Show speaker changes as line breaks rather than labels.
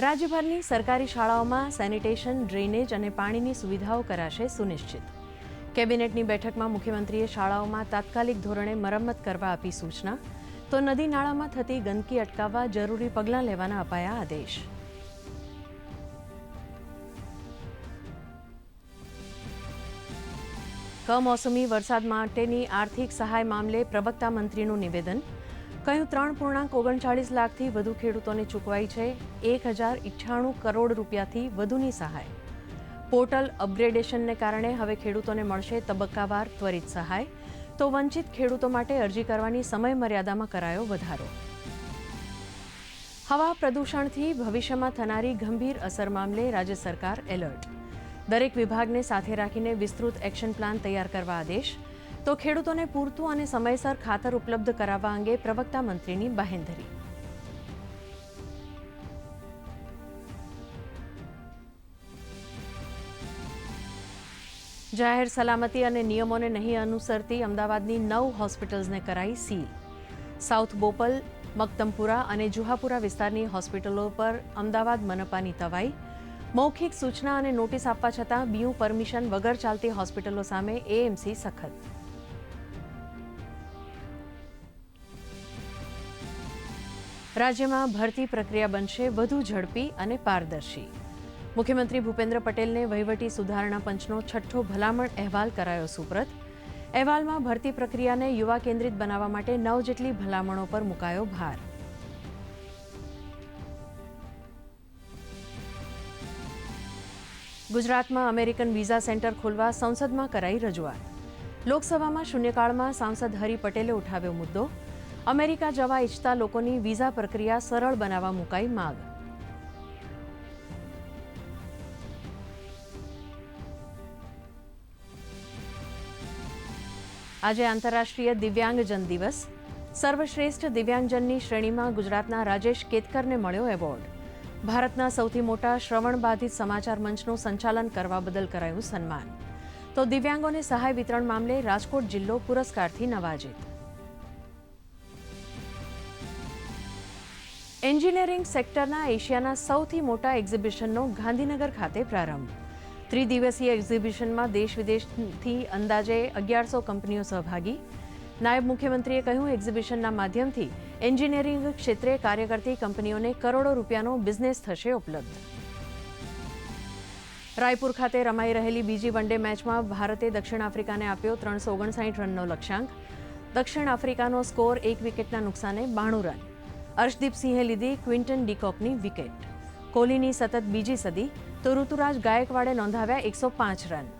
રાજ્યભરની સરકારી શાળાઓમાં sanitation, drainage અને પાણીની સુવિધાઓ કરાશે સુનિશ્ચિત. કેબિનેટની બેઠકમાં મુખ્યમંત્રીએ શાળાઓમાં તાત્કાલિક ધોરણે મરમ્મત કરવા આપી સૂચના. તો નદી નાળામાં થતી ગંદકી અટકાવવા જરૂરી પગલાં લેવાના અપાયા આદેશ. કમોસમી વરસાદ માટેની આર્થિક સહાય મામલે પ્રવક્તા મંત્રીનું નિવેદન. કહ્યું, ત્રણ પૂર્ણાંક ઓગણચાળીસ લાખથી વધુ ખેડૂતોને ચૂકવાઈ છે. એક હજાર ઇઠ્ઠાણું કરોડ રૂપિયાથી વધુની સહાય. પોર્ટલ અપગ્રેડેશનને કારણે હવે ખેડૂતોને મળશે તબક્કાવાર ત્વરિત સહાય. તો વંચિત ખેડૂતો માટે અરજી કરવાની સમય મર્યાદામાં કરાયો વધારો. હવા પ્રદૂષણથી ભવિષ્યમાં થનારી ગંભીર અસર મામલે રાજ્ય સરકાર એલર્ટ. દરેક વિભાગને સાથે રાખીને વિસ્તૃત એક્શન પ્લાન તૈયાર કરવા આદેશ. તો ખેડૂતોને પૂરતું અને સમયસર ખાતર ઉપલબ્ધ કરાવવા અંગે પ્રવક્તા મંત્રીની બાહેંધરી જાહેર સલામતી અને નિયમોને નહીં અનુસરતી અમદાવાદની નવ હોસ્પિટલ્સને કરાઈ સીલ. સાઉથ બોપલ મક્તમપુરા અને જુહાપુરા વિસ્તારની હોસ્પિટલો પર અમદાવાદ મનપાની તવાઈ. મૌખિક સૂચના અને નોટિસ આપવા છતાં બીયુ પરમિશન વગર ચાલતી હોસ્પિટલો સામે એએમસી સખત. રાજ્યમાં ભરતી પ્રક્રિયા બનશે વધુ ઝડપી અને પારદર્શી. મુખ્યમંત્રી ભૂપેન્દ્ર પટેલને વહીવટી સુધારણા પંચનો છઠ્ઠો ભલામણ અહેવાલ કરાયો સુપ્રત. અહેવાલમાં ભરતી પ્રક્રિયાને યુવા કેન્દ્રિત બનાવવા માટે નવ જેટલી ભલામણો પર મુકાયો ભાર. ગુજરાતમાં અમેરિકન વિઝા સેન્ટર ખોલવા સંસદમાં કરાઈ રજૂઆત. લોકસભામાં શૂન્યકાળમાં સાંસદ હરિ પટેલે ઉઠાવ્યો મુદ્દો. અમેરિકા જવા ઈચ્છતા લોકોની વિઝા પ્રક્રિયા સરળ બનાવવા મુકાઈ માગ. આજે આંતરરાષ્ટ્રીય દિવ્યાંગજન દિવસ. સર્વશ્રેષ્ઠ દિવ્યાંગજનની શ્રેણીમાં ગુજરાતના રાજેશ કેતકરને મળ્યો એવોર્ડ. ભારતના સૌથી મોટા શ્રવણબાધિત સમાચાર મંચનું સંચાલન કરવા બદલ કરાયું સન્માન. તો દિવ્યાંગોને સહાય વિતરણ મામલે રાજકોટ જિલ્લો પુરસ્કારથી નવાજિત. એન્જિનિયરિંગ સેક્ટરના એશિયાના સૌથી મોટા એક્ઝિબિશનનો ગાંધીનગર ખાતે પ્રારંભ. ત્રિદિવસીય એક્ઝિબિશનમાં દેશ વિદેશથી અંદાજે અગિયારસો કંપનીઓ સહભાગી. નાયબ મુખ્યમંત્રીએ કહ્યું, એક્ઝિબિશનના માધ્યમથી એન્જિનિયરિંગ ક્ષેત્રે કાર્ય કરતી કંપનીઓને કરોડો રૂપિયાનો બિઝનેસ થશે ઉપલબ્ધ. રાયપુર ખાતે રમાઈ રહેલી બીજી વનડે મેચમાં ભારતે દક્ષિણ આફ્રિકાને આપ્યો ત્રણસો ઓગણસાઠ રનનો લક્ષ્યાંક. દક્ષિણ આફ્રિકાનો સ્કોર એક વિકેટના નુકસાને બાણું રન. અર્શદીપસિંહે લીધી ક્વિન્ટન ડીકોકની વિકેટ. કોહલીની સતત બીજી સદી તો ઋતુરાજ ગાયકવાડે નોંધાવ્યા એકસો પાંચ રન.